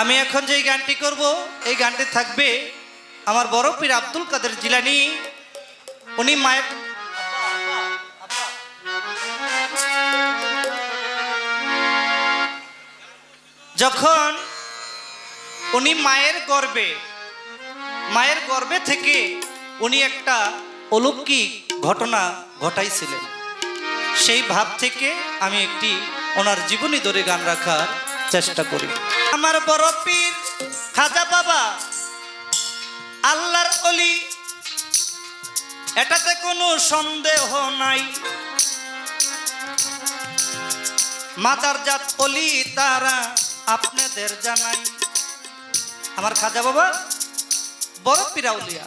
আমি এখন যে গানটি করব, এই গানটি থাকবে আমার বড় পীর আব্দুল কাদের জিলানি। উনি মায়ের যখন উনি মায়ের গর্বে মায়ের গর্বে থেকে উনি একটা অলৌকিক ঘটনা ঘটাইছিলেন। সেই ভাব থেকে আমি একটি ওনার জীবনী ধরে গান রাখার চেষ্টা করি। আমার বড় পীর খাজা বাবা, আল্লাহর অলি। এটাতে কোনো সন্দেহ নাই। মাদার জাত অলি তারা আপনাদের জানাই। আমার খাজা বাবা, বড় পীরাউলিয়া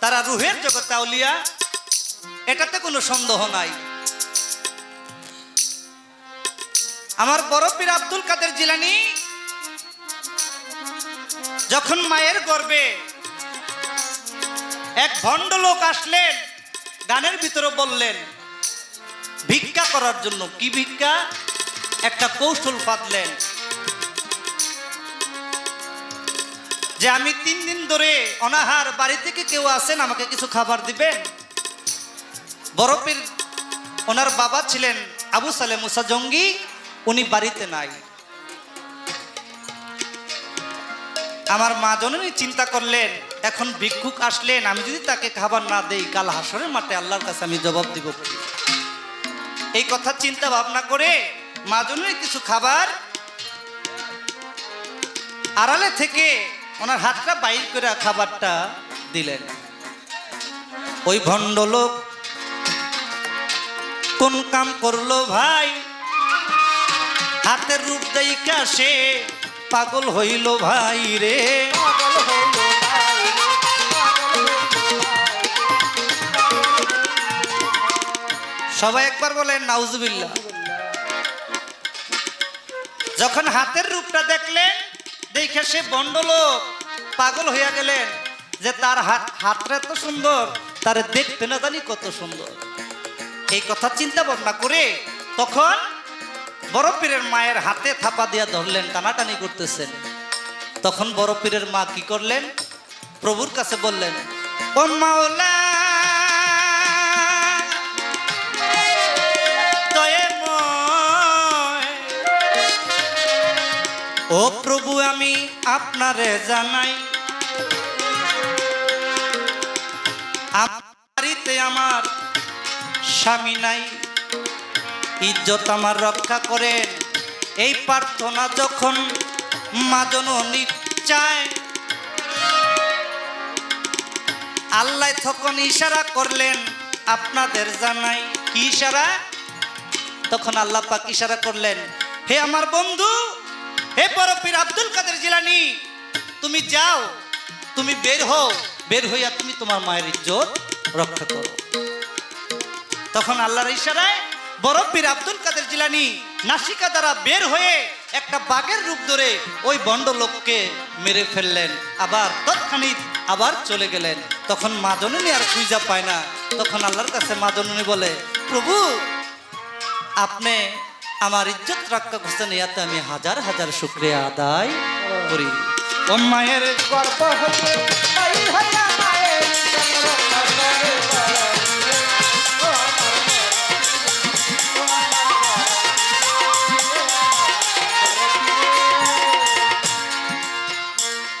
তারা রুহের জগতে আউলিয়া এটাতে কোনো সন্দেহ নাই। আমার বড় পীর আব্দুল কাদের জিলানি যখন মায়ের গর্বে এক ভণ্ড লোক আসলেন, গানের ভিতরে বললেন, ভিক্ষা করার জন্য কি ভিক্ষা? একটা কৌশল পাতলেন। যে আমি তিন দিন ধরে অনাহার বাড়ি থেকে কেউ আসেন, আমাকে কিছু খাবার দিবেন? বরফের, ওনার বাবা ছিলেন আবু সালে মুসা জঙ্গি, উনি বাড়িতে নাই। আমার মা জননী চিন্তা করলেন, এখন ভিক্ষুক আসলেন, আমি যদি তাকে খাবার না দেই, কাল হাসরের মাঠে আল্লাহর কাছে আমি জবাব দিব? এই কথা চিন্তা ভাবনা করে মা জননী কিছু খাবার আড়ালে থেকে ওনার হাতটা বাইর করে খাবারটা দিলেন ওই ভণ্ড লোক কোন কাম করল ভাই হাতের রূপ দেইকা সে পাগল হইল ভাই রে। সবাই একবার বলেন নাউজুবিল্লা যখন হাতের রূপটা দেখলেন দেখে সে বন্ডলোক পাগল হইয়া গেলেন যে তার হাত হাতটা এত সুন্দর তার দেখতে না জানি কত সুন্দর। এই কথা চিন্তা ভাবনা করে তখন বড় পীরের মায়ের হাতে থাপা দিয়া ধরলেন, টানাটানি করতেছেন। তখন বড় পীরের মা কি করলেন? প্রভুর কাছে বললেন, ও মাওলা ও প্রভু, আমি আপনারে জানাই আমার স্বামী নাই। ইজ্জত আমার রক্ষা করেন। এই প্রার্থনা যখন মা জননী চায় আল্লাহ তখন ইশারা করলেন, আপনাদের জানাই কি ইশারা? তখন আল্লাহ পাক ইশারা করলেন, হে আমার বন্ধু, হে বরফির আব্দুল কাদের জিলানি, তুমি যাও, তুমি বের হও, বের হইয়া তুমি তোমার মায়ের ইজ্জত রক্ষা করো। তখন আল্লাহর ইশারায় বরফির আব্দুল কাদের জিলানি নাসিকা দ্বারা বের হয়ে একটা বাঘের রূপ ধরে ওই বন্ড লোককে মেরে ফেললেন। আবার তৎক্ষণিক আবার চলে গেলেন। তখন মা জননী আর খুঁজা পায় না। তখন আল্লাহর কাছে মা জননী বলে, প্রভু, আপনি আমার ইজ্জত রক্ষা করছেন ইয়াতে আমি হাজার হাজার শুক্রিয়া আদায় করি। মায়ের গর্ব হতে